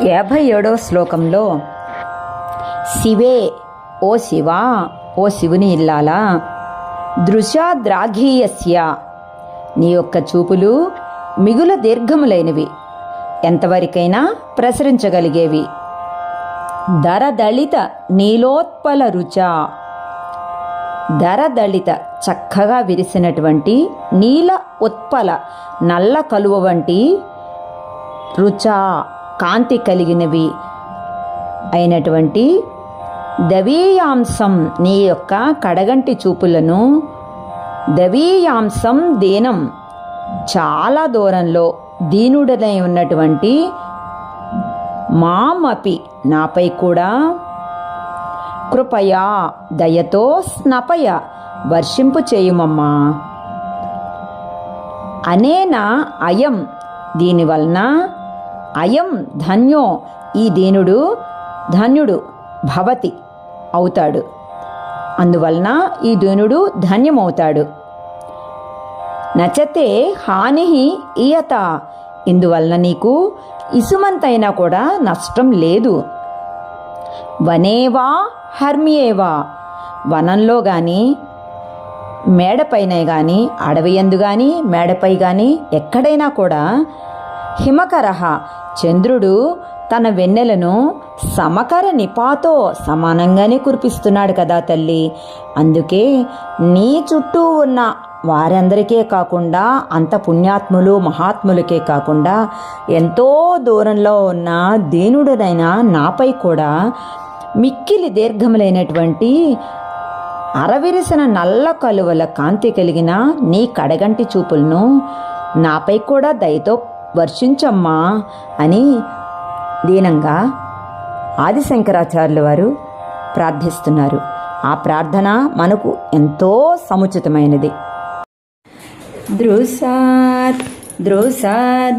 యాభై ఏడవ శ్లోకంలో శివే ఓ శివ ఓ శివుని ఇల్లాలా దృశాద్రాఘీయస్య నీ యొక్క చూపులు మిగుల దీర్ఘములైనవి ఎంతవరకైనా ప్రసరించగలిగేవి. దరదళిత నీలోత్పల రుచ. దరదళిత చక్కగా విరిసినటువంటి నీల ఉత్పల నల్ల కలువ వంటి రుచ. కాంతి కలిగినవి అయినటువంటి దవీయాంశం నీ యొక్క కడగంటి చూపులను దవీయాంశం దీనం చాలా దూరంలో దీనుడనై ఉన్నటువంటి మామపి నాపై కూడా కృపయా దయతో స్నపయ వర్షింపు చేయుమమ్మా. అనేనా అయం దీనివలన అయం ధన్యో ఈ దీనుడు ధన్యుడు భవతి అవుతాడు. అందువలన ఈ దీనుడు ధన్యమవుతాడు. నచతే హాని ఈయత ఇందువలన నీకు ఇసుమంతైనా కూడా నష్టం లేదు. వనేవా హర్మియేవా వనంలో కానీ మేడపైన కానీ అడవి ఎందు కానీ మేడపై కానీ ఎక్కడైనా కూడా హిమకరహ చంద్రుడు తన వెన్నెలను సమకర నిపాతో సమానంగానే కురిపిస్తున్నాడు కదా తల్లి. అందుకే నీ చుట్టూ ఉన్న వారందరికీ కాకుండా అంత పుణ్యాత్ములు మహాత్ములకే కాకుండా ఎంతో దూరంలో ఉన్న దేనుడనైన నాపై కూడా మిక్కిలి దీర్ఘములైనటువంటి అరవిరిసిన నల్ల కలువల కాంతి కలిగిన నీ కడగంటి చూపులను నాపై కూడా దయతో వర్షించమ్మా అని దీనంగా ఆదిశంకరాచార్యుల వారు ప్రార్థిస్తున్నారు. ఆ ప్రార్థన మనకు ఎంతో సముచితమైనది. దృశాత్ దృశాద్రాఘీయస్య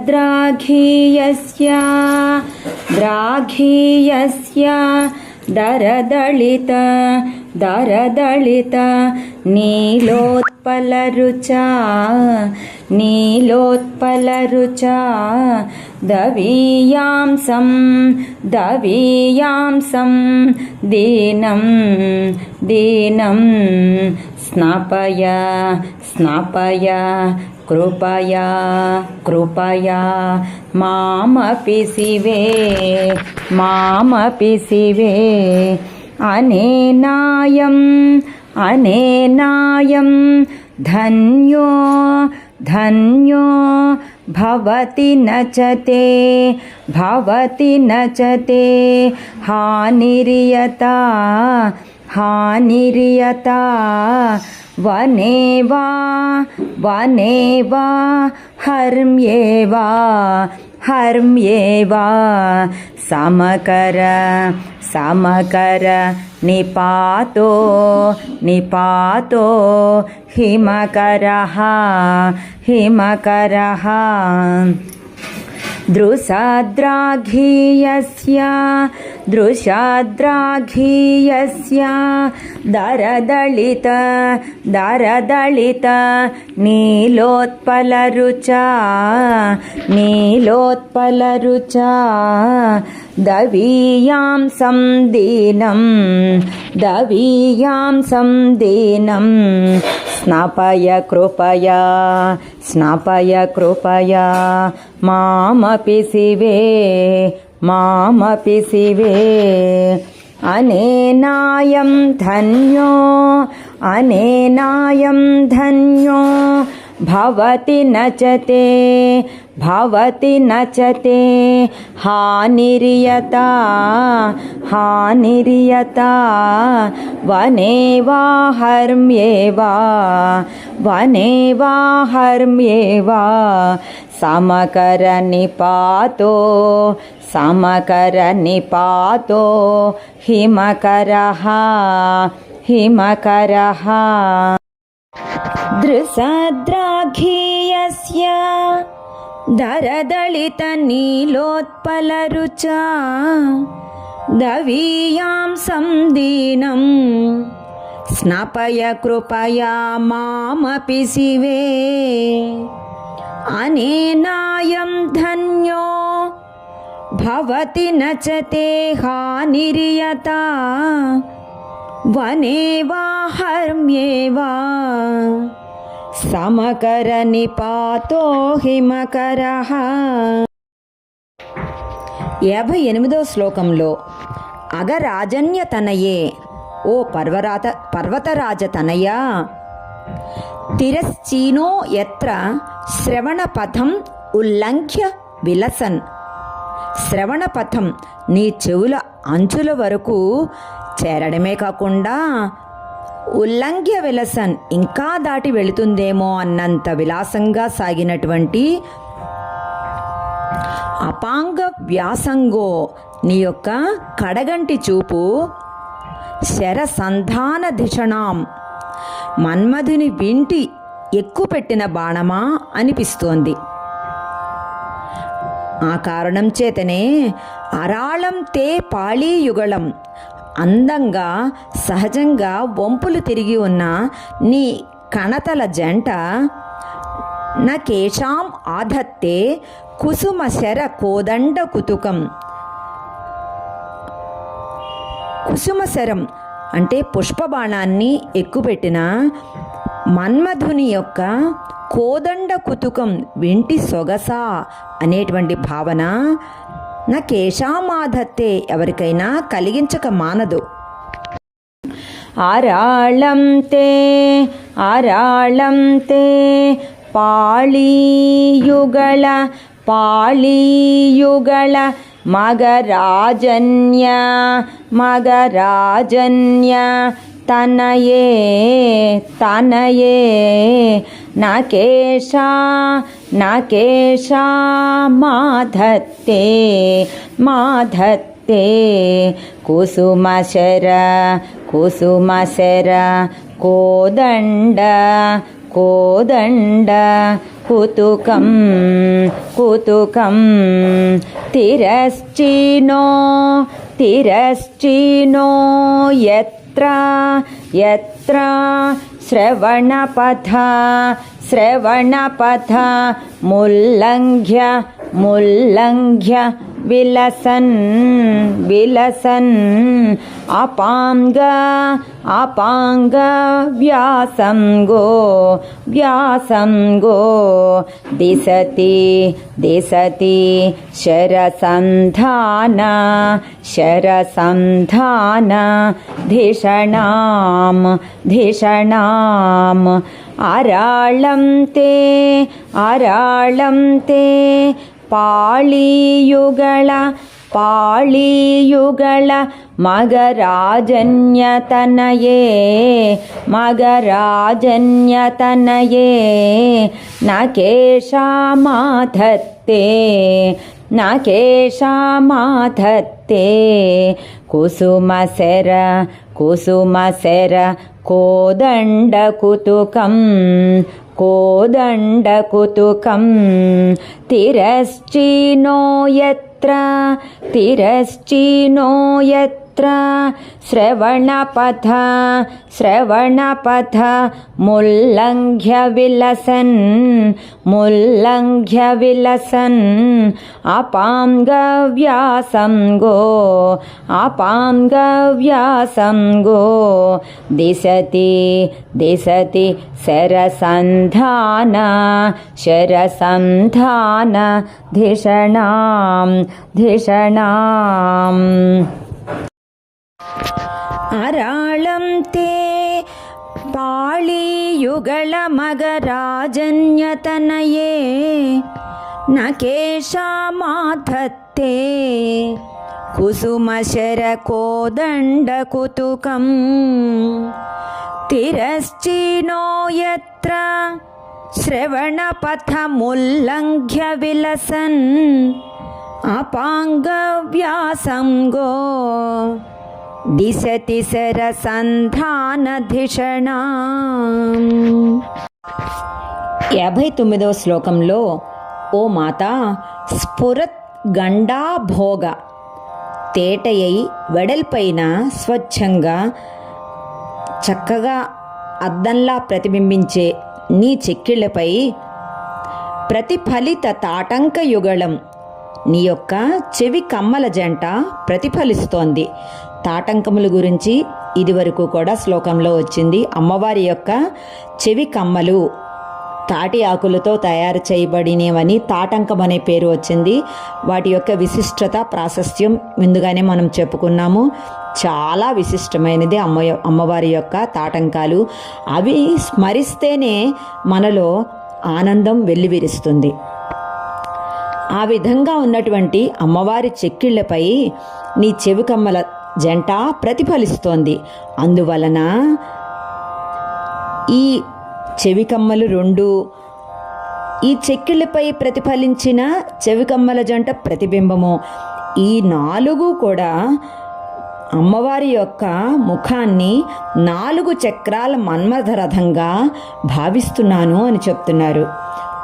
ద్రాఘీయస్య దరదళిత దరదళిత నీలోత్పలరుచా నీలోత్పలరుచా దవీయాంసం దవీయాంసం దీనం దీనం స్నాపయ స్నాపయ కృపయా కృపయా अनेनायं धन्यो धन्यो भवति न च ते भवति न च ते। हानिर्यता हानिर्यता वने वा वने वा हर्म्ये वा हर्म्येवा। समकर समकर निपातो निपातो हिमकरः हिमकरः। द्रुसद्राघीयस्य दृशाद्राघीयस्य दरदलित दरदलित नीलोत्पलरुचा नीलोत्पलरुचा दवीयां संदीनं दवीयां संदीनं स्नापय कृपया स्नापय कृपया मामपि शिवे मामपि शिवे अनेनायं धन्यो अनेनायं धन्यो भवति न च ते भवति न च ते हानिर्यता हानिर्यता वने वा हर्म्ये वा वने वा हर्म्ये वा। समकरनिपातो समकरनिपातो हिमकरः हिमकरः दृशद्राघीयस्य दरदलितनीलोत्पलरुचा दवीयां संदीनं स्नपय कृपया मामपि शिवे अनेनायं धन्यो भवति न च ते हानिर्यता वने वा हर्म्ये वा సమకరనిపాతో హిమకరః యాభై ఎనిమిదో శ్లోకంలో అగరాజన్య తనయే ఓ పర్వరాత పర్వతరాజ తనయా తిరశ్చీనో ఎత్ర శ్రవణపథం ఉల్లంఘ్య విలసన్ శ్రవణపథం నీ చెవుల అంచుల వరకు చేరడమే కాకుండా ఉల్లంఘ్య విలసన్ ఇంకా దాటి వెళుతుందేమో అన్నంత విలాసంగా సాగినటువంటి అపాంగ వ్యాసంగో నీ యొక్క కడగంటి చూపు శరసంధాన ధిషణాం మన్మధుని వింటి ఎక్కుపెట్టిన బాణమా అనిపిస్తోంది. ఆ కారణం చేతనే అరాళం తే పాళీయుగళం అందంగా సహజంగా వంపులు తిరిగి ఉన్న నీ కణతల జంట నకేషాం ఆధత్తే కుసుమ శర కోదండ కుతుకం. కుసుమశరం అంటే పుష్పబాణాన్ని ఎక్కుపెట్టిన మన్మధుని యొక్క కోదండ కుతుకం వింటి సొగస అనేటువంటి భావన నా కేశామాధత్తే ఎవరికైనా కలిగించక మానదు. అరాళం తే అరాళం తే పాళీయుగళ పాళీయుగళ మగరాజన్య మగరాజన్య తనయే తనయే నకేశా न केशा माधत्ते माधत्ते। कुसुमशर कुसुमशर कोदण्ड कोदण्ड। कुतुकं कुतुकं तिरश्चिनो तिरश्चिनो यत्र यत्र श्रवणपथा श्रवणपथा मुल्लङ्घ्य मुल्लङ्घ्य विलसन् विलसन्। अपाङ्ग अपाङ्ग व्यासं गो व्यासं गो दिशति दिशति शरसन्धान शरसन्धान। धिषणां धिषणाम्। अराळं ते अराळं ते पाळीयुगळ पाळीयुगळ मगराजन्यतनये मगराजन्यतनये न केश न केश कुसुमसेर कुसुमसेर कोदण्डकुतुकं तिरश्चीनो यत्र तिरश्चीनो यत्र श्रवणपथ श्रवणपथ मुल्लङ्घ्य विलसन् मुल्लङ्घ्य विलसन् अपाङ्गव्यासङ्गो अपाङ्गव्यासङ्गो दिशति दिशति शरसन्धान शरसन्धान धिषणां धिषणाम्। पुगळमगराजन्यतनये न केषामाधत्ते कुसुमशरकोदण्डकुतुकम् तिरश्चीनो यत्र श्रवणपथमुल्लङ्घ्य विलसन् अपाङ्गव्यासङ्गो। అపాంగవ్యాసంగో దిశతి యాభై తొమ్మిదవ శ్లోకంలో ఓ మాత స్ఫురత్ గండాభోగ తేటయై వెడల్పైన స్వచ్ఛంగా చక్కగా అద్దంలా ప్రతిబింబించే నీ చెక్కిళ్ళపై ప్రతిఫలిత తాటంక యుగళం నీ యొక్క చెవి కమ్మల జంట ప్రతిఫలిస్తోంది. తాటంకముల గురించి ఇదివరకు కూడా శ్లోకంలో వచ్చింది. అమ్మవారి యొక్క చెవి కమ్మలు తాటి ఆకులతో తయారు చేయబడినవని తాటంకం అనే పేరు వచ్చింది. వాటి యొక్క విశిష్టత ప్రాశస్త్యం ముందుగానే మనం చెప్పుకున్నాము. చాలా విశిష్టమైనది అమ్మ అమ్మవారి యొక్క తాటంకాలు. అవి స్మరిస్తేనే మనలో ఆనందం వెల్లివిరుస్తుంది. ఆ విధంగా ఉన్నటువంటి అమ్మవారి చెక్కిళ్ళపై నీ చెవికమ్మల జంట ప్రతిఫలిస్తోంది. అందువలన ఈ చెవికమ్మలు రెండు ఈ చెక్కిళ్ళపై ప్రతిఫలించిన చెవికమ్మల జంట ప్రతిబింబము. ఈ నాలుగు కూడా అమ్మవారి యొక్క ముఖాన్ని నాలుగు చక్రాల మన్మథరథంగా భావిస్తున్నాను అని చెప్తున్నారు.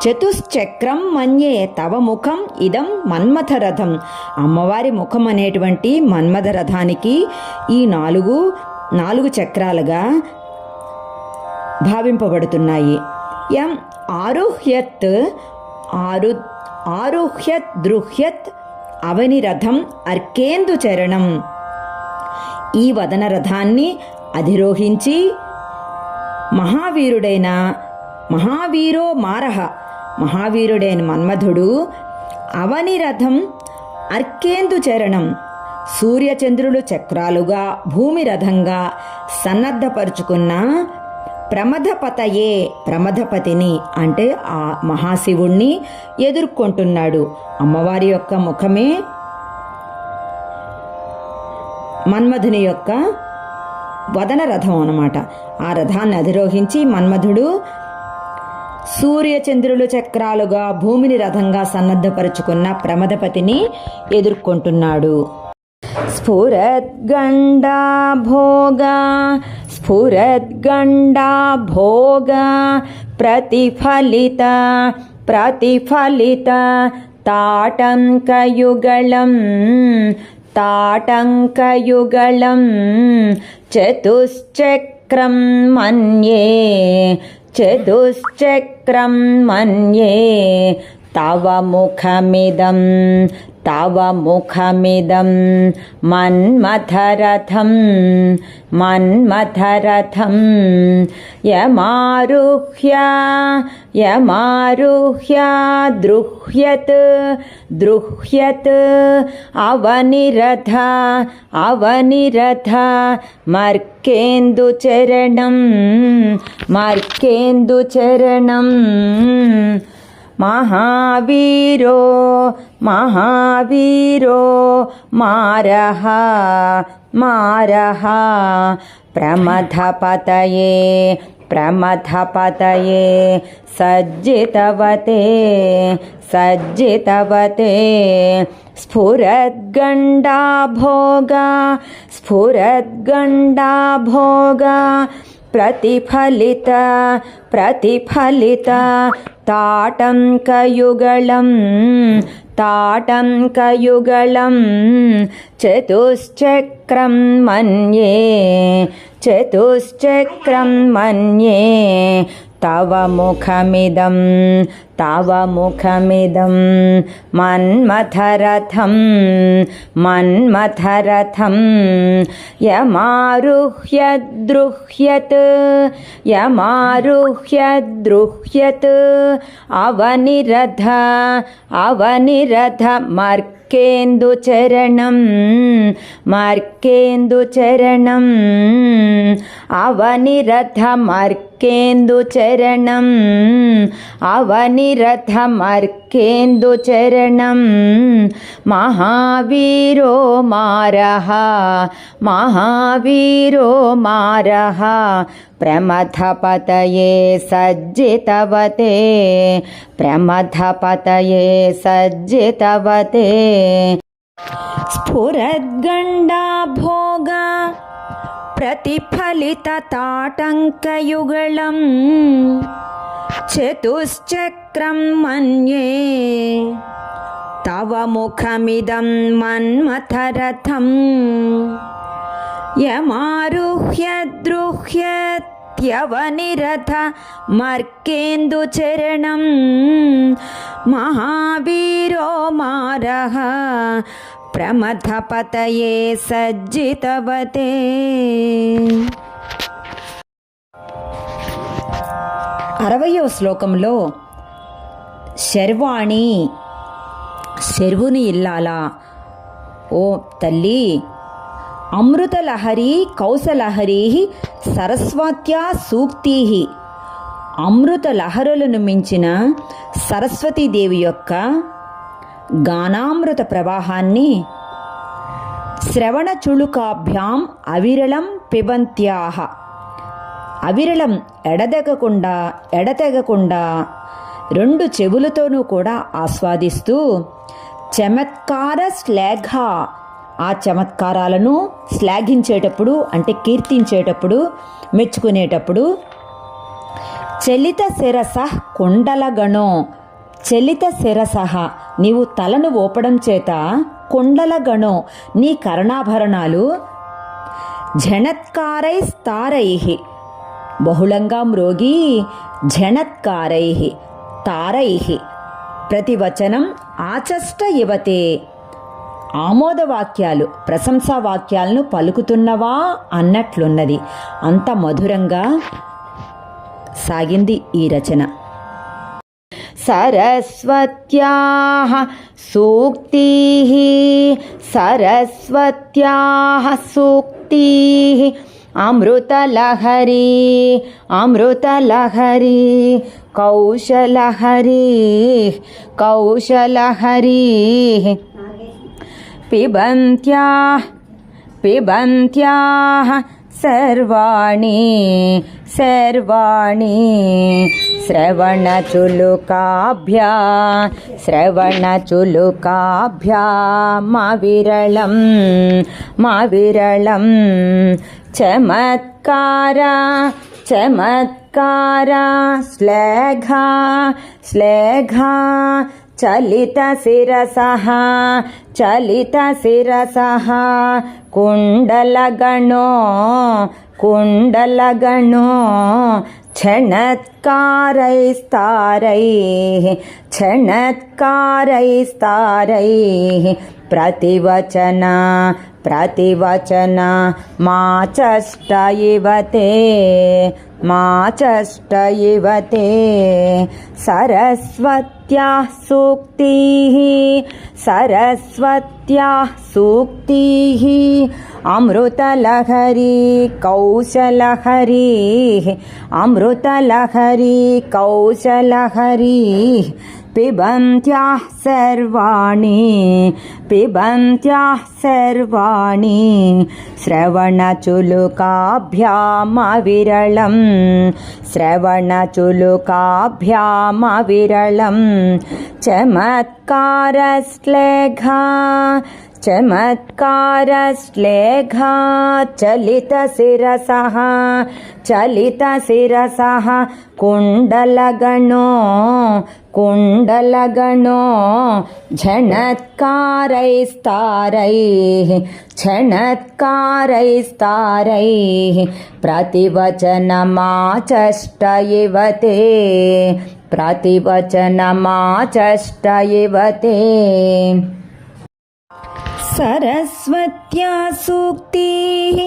చతుశ్చక్రం మన్యే తవ ముఖం ఇదం మన్మథరథం. అమ్మవారి ముఖం అనేటువంటి మన్మథరథానికి ఈ నాలుగు నాలుగు చక్రాలుగా భావింపబడుతున్నాయి. ఎం ఆరుహ్యత్ ఆరు ఆరుహ్యత్ దృహ్యత్ అవనిరథం అర్కేందు చరణం. ఈ వదన రథాన్ని అధిరోహించి మహావీరుడైన మహావీరో మారహ మహావీరుడైన మన్మధుడు అవని రథం అర్కేందు చరణం సూర్యచంద్రులు చక్రాలుగా భూమి రథంగా సన్నద్ధపరుచుకున్న ప్రమథపతయే ప్రమథపతిని అంటే ఆ మహాశివుణ్ణి ఎదుర్కొంటున్నాడు. అమ్మవారి యొక్క ముఖమే మన్మధుని యొక్క వదన రథం అనమాట ఆ రథాన్ని అధిరోహించి మన్మధుడు సూర్యచంద్రులు చక్రాలుగా భూమిని రథంగా సన్నద్ధపరుచుకున్న ప్రమదపతిని ఎదుర్కొంటున్నాడు. స్ఫురద్గండా భోగా స్ఫురద్గండా భోగా ప్రతిఫలిత ప్రతిఫలిత తాటంకయుగళం తాటంకయుగళం చతుశ్చక్రం మన్యే చతుశ్చక్రం మన్యే తవ ముఖమిదం తవ ముఖమిదం మన్మథరథం మన్మథరథం యమారుహ్య యమారుహ్య దృహ్యత్ దృహ్యత్ అవనిరథ అవనిరథ మర్కేందుచరణం మర్కేందుచరణం महावीरो महावीरो मारः मारः प्रमथपतये प्रमथपतये सज्जितवते सज्जितवते। स्फुरद्गण्डा भोगा स्फुरद्गण्डा भोगा। प्रतिफलित प्रतिफलित ताटङ्कयुगलं ताटङ्कयुगलं चतुश्चक्रं मन्ये चतुश्चक्रं मन्ये तव मुखमिदं തവ മുഖമിതം മന്മഥരഥം മന്മഥരഥം യമാരുഹ്യദ്രുഹ്യത് യമാരുഹ്യദ്രുഹ്യത് അവനിരഥ അവനിരഥ മർക്ക് മർക്കേന്ദുചരണം മർക്കേന്ദുചരണം അവനിരഥ മർക്കേന്ദുചരണം അവനി अवनिरथ मर्केन्दुचरणं महावीरो मारः महावीरो मारः प्रमथपतये सज्जितवते प्रमथपतये सज्जितवते। स्फुरद्गण्डा भोगा प्रतिफलितताटङ्कयुगळम् चतुश्चक्रं मन्ये। तव मुखमिदं मन्मथरथम् यमारुह्य द्रुह्यत्यवनिरथ मर्केन्दुचरणं महावीरो मारः प्रमथपतये सज्जितवते అరవయో శ్లోకంలో శర్వాణి శర్వుని ఇల్లాలా ఓ తల్లి అమృతలహరి కౌశలహరి సరస్వత్యా సూక్తి అమృత లహరులను మించిన సరస్వతీదేవి యొక్క గానామృత ప్రవాహాన్ని శ్రవణ చుళుకాభ్యాం అవిరళం పిబంత్యాహ. అవిరళం ఎడదెగకుండా ఎడతెగకుండా రెండు చెవులతోనూ కూడా ఆస్వాదిస్తూ చమత్కార శ్లాఘ. ఆ చమత్కారాలను శ్లాఘించేటప్పుడు అంటే కీర్తించేటప్పుడు మెచ్చుకునేటప్పుడు చలిత శిరస కుండలగణో చలిత శిరసహ. నీవు తలను ఓపడం చేత కుండలగణో నీ కర్ణాభరణాలు జణత్కారై స్థారై. బహుళంగా మ్రోగి ఝణత్కారై తారై. ప్రతివచనం ఆచష్ట యువతే. ఆమోదవాక్యాలు ప్రశంసా వాక్యాలను పలుకుతున్నవా అన్నట్లున్నది. అంత మధురంగా సాగింది ఈ రచన. सरस्वत्याः सूक्तिः सरस्वत्याः सूक्तिः। अमृतलहरी अमृतलहरी कौशलहरी कौशलहरी। पिबन्त्याः पिबन्त्याः सर्वाणि सर्वाणि श्रवणचुलुकाभ्या श्रवणचुलुकाभ्यामविरलं मविरलं चमत्कारा चमत्कारा श्लेघा श्लेघा चलितशिरसः चलितशिरसः कुण्डलगणो कुण्डलगणो क्षणत्कारैस्तारैः क्षणत्कारैस्तारैः प्रतिवचन प्रतिवचन मा चष्ट इव ते मा चष्ट इव ते सरस्वत्याः सूक्तिः सरस्वत्याः सूक्तिः अमृतलहरी कौशलहरी अमृतलहरी कौशलहरी। पिबन्त्याः सर्वाणि पिबन्त्याः सर्वाणि। श्रवणचुलुकाभ्यामविरलं श्रवणचुलुकाभ्यामविरलं। चमत्कारश्लेघा चमत्कारश्लेघा चलितशिरसः चलितशिरसः कुण्डलगणो कुण्डलगणो झणत्कारैस्तारैः प्रतिवचनमाचष्ट इव ते सरस्वत्या सूक्तिः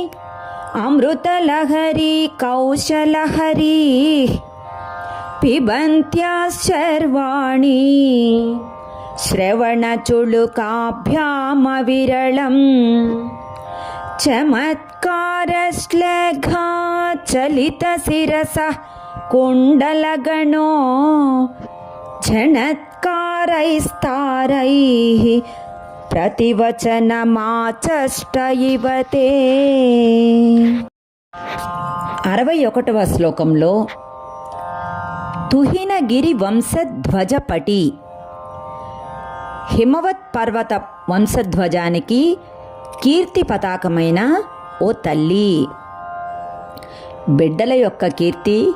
अमृतलहरी कौशलहरी पिबन्त्या सर्वाणि श्रवणचुलुकाभ्यामविरलम् चमत्कारश्लेघा चलितशिरसः कुण्डलगणो झणत्कारैस्तारैः ప్రతివచనమాచష్ట ఇవతే అరవై ఒకటవ శ్లోకంలో తుహినగిరి వంశధ్వజపటి హిమవత్ పర్వత వంశధ్వజానికి కీర్తి పతాకమైన ఓ తల్లి. బిడ్డల యొక్క కీర్తి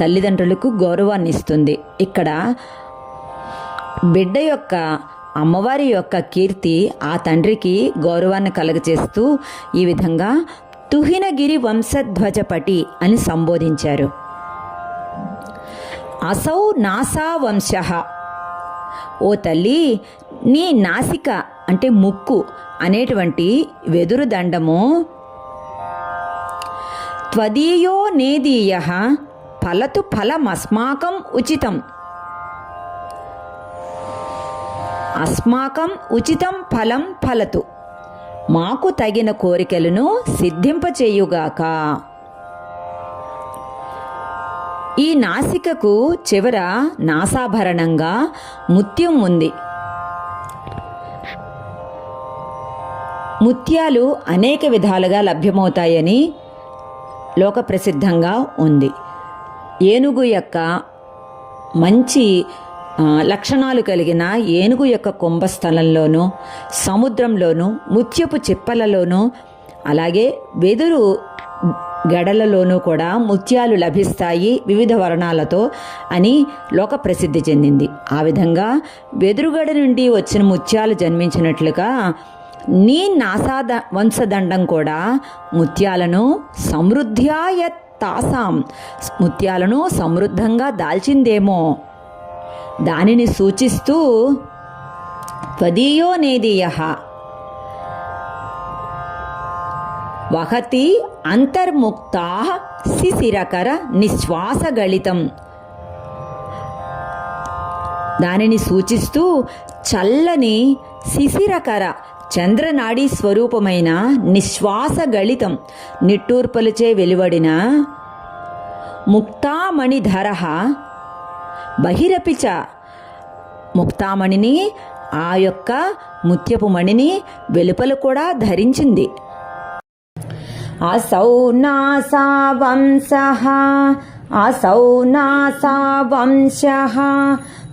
తల్లిదండ్రులకు గౌరవాన్ని ఇస్తుంది ఇక్కడ బిడ్డ యొక్క అమ్మవారి యొక్క కీర్తి ఆ తండ్రికి గౌరవాన్ని కలగచేస్తూ ఈ విధంగా తుహినగిరి వంశధ్వజపటి అని సంబోధించారు. అసౌ నాసా వంశ. ఓ తల్లి నీ నాసిక అంటే ముక్కు అనేటువంటి వెదురు దండము త్వదీయో నేదీయ. ఫలతు ఫలమస్మాకం ఉచితం. అస్మాకం ఉచితం ఫలం ఫలతు. మాకు తగిన కోరికలను సిద్ధింపచేయుగాక. ఈ నాసికకు చివర నాసాభరణంగా ముత్యం ఉంది. ముత్యాలు అనేక విధాలుగా లభ్యమవుతాయని లోక ప్రసిద్ధంగా ఉంది. ఏనుగు యొక్క మంచి లక్షణాలు కలిగిన ఏనుగు యొక్క కుంభస్థలంలోనూ సముద్రంలోనూ ముత్యపు చిప్పలలోనూ అలాగే వెదురు గడలలోనూ కూడా ముత్యాలు లభిస్తాయి వివిధ వర్ణాలతో అని లోక ప్రసిద్ధి చెందింది. ఆ విధంగా వెదురుగడ నుండి వచ్చిన ముత్యాలు జన్మించినట్లుగా నీ నాసాద వంశదండం కూడా ముత్యాలను సమృద్ధ్యాయ తాసాం. ముత్యాలను సమృద్ధంగా దాల్చిందేమో. దానిని సూచిస్తూ త్వదీయో నేదీయ. వహతి అంతర్ముక్తా శిశిరకర నిశ్వాసగళితం. దానిని సూచిస్తూ చల్లని శిశిరకర చంద్రనాడీ స్వరూపమైన నిశ్వాసగళితం నిట్టూర్పలచే వెలువడిన ముక్తామణిధర బహిరపిచ. ముక్తామణిని ఆ యొక్క ముత్యపు మణిని వెలుపలు కూడా ధరించింది. అసౌ నాసా వంశ అసౌ నాసా వంశ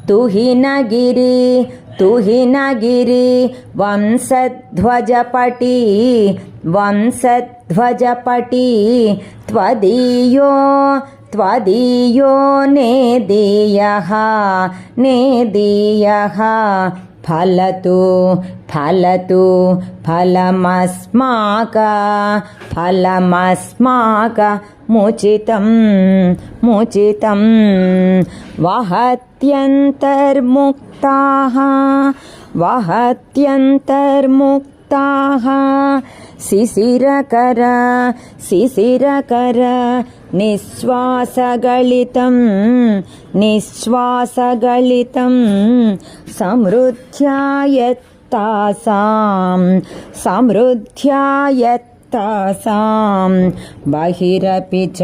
తుహినగిరి తుహినగిరి వంశధ్వజపటి వంశధ్వజపటి త్వదీయో त्वदीयो नेदीयः नेदीयः फलतु फलतु फलमस्माक फलमस्माक मुचितं मुचितं। वहत्यन्तर्मुक्ताः वहत्यन्तर्मुक्ताः। शिशिरकर शिशिरकर निःश्वासगलितं निःश्वासगलितं समृद्ध्यायत्तासां समृद्ध्यायत्तासां बहिरपि च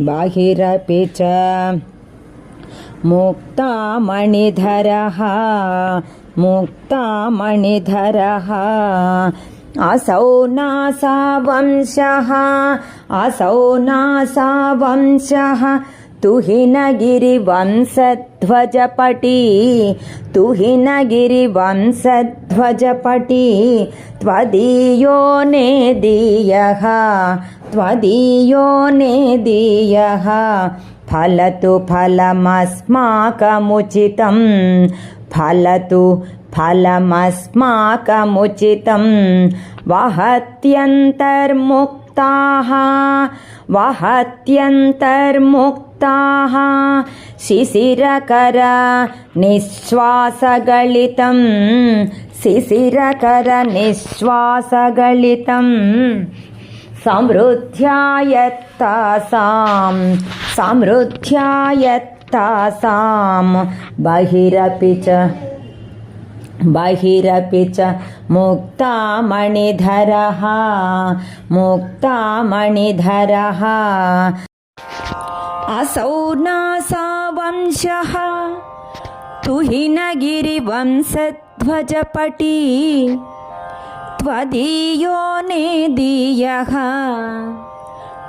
बहिरपि च। मुक्तामणिधरः मुक्तामणिधरः असौ नासा वंशः असौ नासा वंशः तुहिनगिरिवंशध्वजपटी तुहिनगिरिवंशध्वजपटी त्वदीयो नेदीयः त्वदीयो नेदीयः फलतु फलमस्माकमुचितं फलतु फलमस्माकमुचितं वहत्यन्तर्मुक्ताः वहत्यन्तर्मुक्ताः शिशिरकर निःश्वासगलितं शिशिरकर निःश्वासगलितम् समृद्ध्यायत्तासां समृद्ध्यायत्तासां बहिरपि च बहिरपि च मुक्तामणिधरः मुक्तामणिधरः असौ नासा वंशः तुहिनगिरिवंशध्वजपटी त्वदीयो नेदीयः।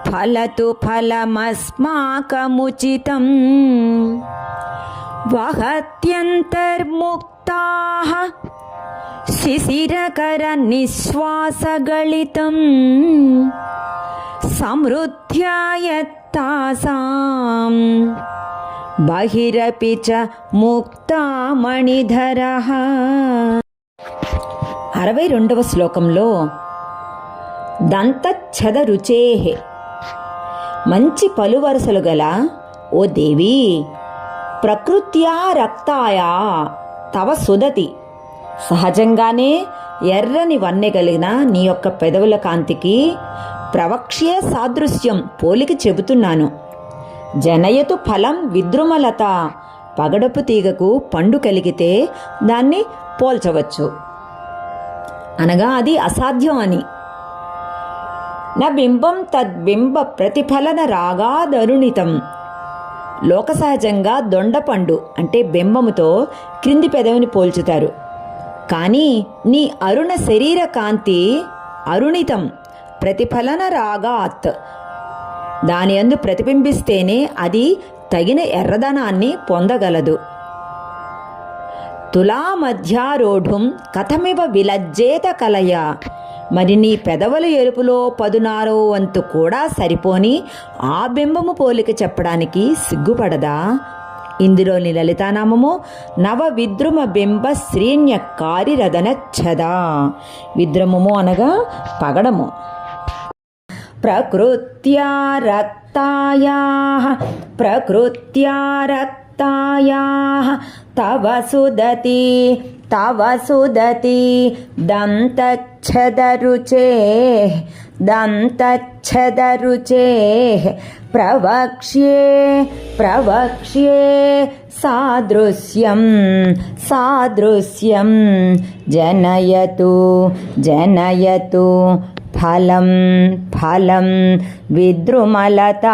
फलतु फलमस्माकमुचितं वहत्यन्तर्मुक्ताः शिशिरकरनिःश्वासगलितं समृद्ध्यायत्तासां बहिरपि च मुक्तामणिधरः అరవై రెండవ శ్లోకంలో దంతఛద రుచేహే మంచి పలువరసలు గల ఓ దేవి ప్రకృత్యా రక్తాయా తవ సుదతి సహజంగానే ఎర్రని వన్నె కలిగిన నీ యొక్క పెదవుల కాంతికి ప్రవక్ష్య సాదృశ్యం పోలికి చెబుతున్నాను. జనయతు ఫలం విద్రుమలత. పగడపు తీగకు పండు కలిగితే దాన్ని పోల్చవచ్చు. అనగా అది అసాధ్యం అని. నా బింబం తద్బింబ ప్రతిఫలన రాగాదరుణితం. లోక సహజంగా దొండపండు అంటే బింబముతో క్రింది పెదవిని పోల్చుతారు. కానీ నీ అరుణ శరీర కాంతి అరుణితం ప్రతిఫలన రాగాత్. దాని అందు ప్రతిబింబిస్తేనే అది తగిన ఎర్రదనాన్ని పొందగలదు. తులా మధ్యారోఢుం కథమివ విలజ్జేత కలయ. మరి నీ పెదవుల ఎరుపులో పదునారో వంతు కూడా సరిపోని ఆ బింబము పోలిక చెప్పడానికి సిగ్గుపడదా? ఇందులోని లలితానామము నవ విద్రుమ బింబ శ్రీణ్య కారిరదనచ్చదా విద్రుమము అనగా పగడము. ప్రకృత్యా రక్తాయా ప్రకృత్యా రక్తాయా తవ సుదతి తవ సుదతి దంతచ్ఛదరుచే దంతచ్ఛదరుచే ప్రవక్ష్యే ప్రవక్ష్యే సాదృశ్యం సాదృశ్యం జనయతు జనయతు ఫలం ఫలం విద్రుమలత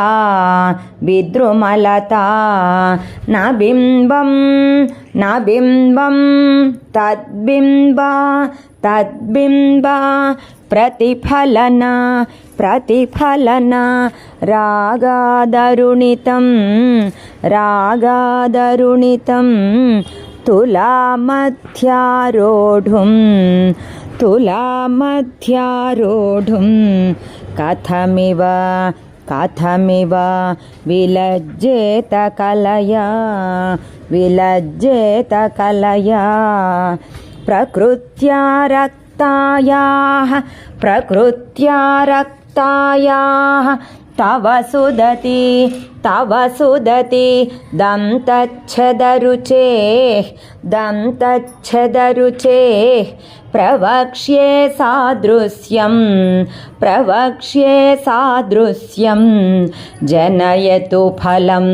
విద్రుమలత. నా బింబం నా బింబం తద్బింబ తద్బింబ. ప్రతిఫలన ప్రతిఫలన. రాగాదరుణితం రాగాదరుణితం. తులామధ్యారోఢుం తులామధ్యారోఢుం. కథమివ కథమివ విలజ్జేత కలయా విలజ్జేత కలయా ప్రకృత్యా రక్తాయాः ప్రకృత్యా రక్తాయాः తవ సుదతి తవ సుదతి దంతచ్ఛదరుచే దంతచ్ఛదరుచే ప్రవక్ష్యే సాదృశ్యం. ప్రవక్ష్యే సాదృశ్యం. జనయతు ఫలం.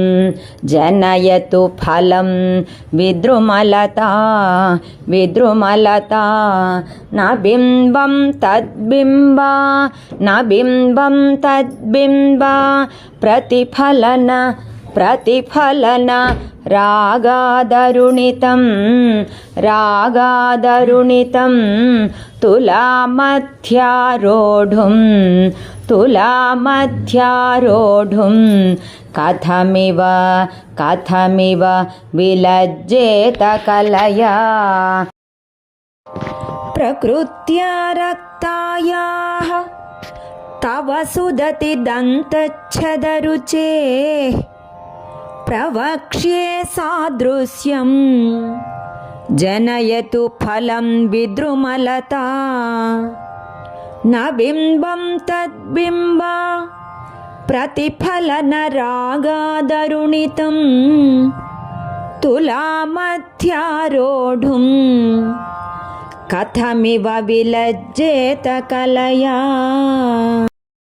జనయతు ఫలం. విద్రుమలతా. విద్రుమలతా. నా బింబం తద్బింబ. నా బింబం తద్బింబ. ప్రతిఫలన ప్రతిఫలన రాగాదరుణితం రాగాదరుణితం తులామధ్యారోఢుం తులామధ్యారోఢుం. కథమివ కథమివ విలజ్జేత కలయా. ప్రకృత్యా రక్తాయాः తవ సుదతి तव सुदतिदन्तच्छदरुचेः प्रवक्ष्ये सादृश्यं जनयतु फलं विद्रुमलता। न बिम्बं तद्बिम्ब प्रतिफलनरागादरुणितं तुलामध्यारोढुं कथमिव विलज्जेत कलया।